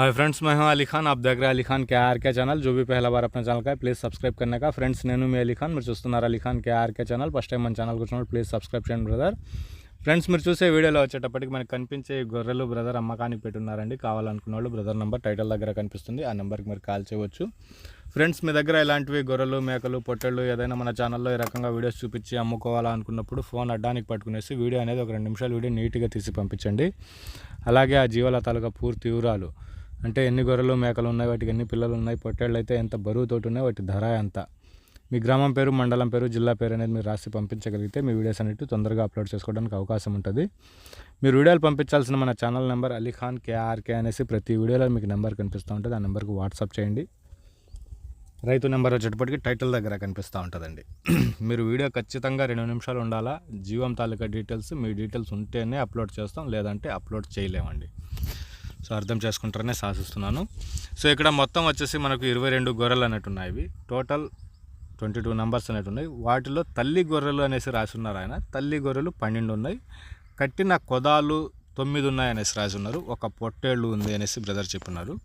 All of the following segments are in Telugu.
हाय फ्रेंड्स मैं हूं अली खान आप देख रहे हैं अली खान के आर के ఛానల్ जो भी पहला बार अपना ఛానల్ का ప్లీజ్ సబ్స్క్రైబ్ करने का ఫ్రెండ్స్ నేను మీ అలీ ఖాన్ మీరు చూస్తున్నారు Ali Khan K R K channel first time మన ఛానల్కి వచ్చినప్పుడు ప్లీజ్ సబ్స్క్రైబ్ చేయండి బ్రదర్ ఫ్రెండ్స్ మీరు చూసే వీడియోలో వచ్చేటప్పటికి మనకి కనిపించే ఈ గొర్రెలు బ్రదర్ అమ్మకానికి పెట్టున్నారండి కావాలనుకున్న వాళ్ళు బ్రదర్ నెంబర్ టైటిల్ దగ్గర కనిపిస్తుంది ఆ నెంబర్కి మీరు కాల్ చేయవచ్చు ఫ్రెండ్స్ మీ దగ్గర ఇలాంటివి గొర్రెలు మేకలు పొట్టెళ్ళు ఏదైనా మన ఛానల్లో ఈ రకంగా వీడియోస్ చూపించి అమ్ముకోవాలనుకున్నప్పుడు ఫోన్ అడ్డానికి పట్టుకునేసి వీడియో అనేది ఒక రెండు నిమిషాలు వీడియో నీట్గా తీసి పంపించండి అలాగే ఆ జీవాల తాలూకా పూర్తి వివరాలు అంటే ఎన్ని గొర్రెలు మేకలు ఉన్నాయి వాటికి ఎన్ని పిల్లలు ఉన్నాయి పొట్టేళ్ళు అయితే ఎంత బరువుతోటి ఉన్నాయి వాటి ధర ఎంత? మీ గ్రామం పేరు మండలం పేరు జిల్లా పేరు అనేది మీరు రాసి పంపించగలిగితే మీ వీడియోస్ అనేవి తొందరగా అప్లోడ్ చేసుకోవడానికి అవకాశం ఉంటుంది. మీరు వీడియోలు పంపించాల్సిన మన ఛానల్ నెంబర్ అలీఖాన్ కేఆర్కే అనేసి ప్రతి వీడియోలో మీకు నెంబర్ కనిపిస్తూ ఉంటుంది. ఆ నెంబర్కి వాట్సాప్ చేయండి. రైతు నెంబర్ వచ్చేటప్పటికి టైటిల్ దగ్గర కనిపిస్తూ ఉంటుందండి. మీరు వీడియో ఖచ్చితంగా రెండు నిమిషాలు ఉండాలా? జీవం తాలూకా డీటెయిల్స్ మీ డీటెయిల్స్ ఉంటేనే అప్లోడ్ చేస్తాం లేదంటే అప్లోడ్ చేయలేమండి. సో అర్థం చేసుకుంటారనే శాసిస్తున్నాను సో ఇక్కడ మొత్తం వచ్చేసి మనకు ఇరవై రెండు గొర్రెలు అనేవి ఉన్నాయి ఇవి. టోటల్ ట్వంటీ టూ నెంబర్స్ అనేవి ఉన్నాయి. వాటిలో తల్లి గొర్రెలు అనేసి రాసున్నారు ఆయన. తల్లి గొర్రెలు పన్నెండు ఉన్నాయి. కట్టిన కొదాలు తొమ్మిది ఉన్నాయి అనేసి రాసున్నారు. ఒక పొట్టేళ్ళు ఉంది అనేసి బ్రదర్ చెప్పున్నారు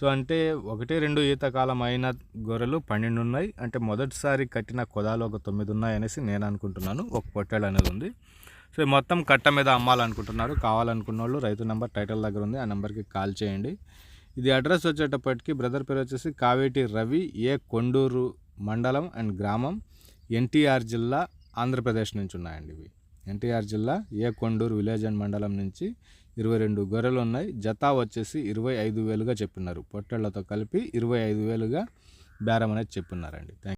సో అంటే ఒకటి రెండు ఈతకాలం అయిన గొర్రెలు పన్నెండు ఉన్నాయి. అంటే మొదటిసారి కట్టిన కొదాలు ఒక తొమ్మిది ఉన్నాయి అనేసి నేను అనుకుంటున్నాను. ఒక పొట్టేళ్ళు అనేది ఉంది. సో మొత్తం కట్ట మీద అమ్మాలనుకుంటున్నారు. కావాలనుకున్న వాళ్ళు రైతు నెంబర్ టైటిల్ దగ్గర ఉంది. ఆ నెంబర్కి కాల్ చేయండి. ఇది అడ్రస్ వచ్చేటప్పటికి బ్రదర్ పేరు వచ్చేసి కావేటి రవి ఏ కొండూరు మండలం అండ్ గ్రామం ఎన్టీఆర్ జిల్లా ఆంధ్రప్రదేశ్ నుంచి ఉన్నాయండి ఇవి. ఎన్టీఆర్ జిల్లా ఏ కొండూరు విలేజ్ అండ్ మండలం నుంచి ఇరవై రెండు గొర్రెలు ఉన్నాయి. జతా వచ్చేసి ఇరవై ఐదు వేలుగా చెప్పినారు. పొట్టేళ్ళతో కలిపి ఇరవై ఐదు వేలుగా బేరం అనేది చెప్పినారండి. థ్యాంక్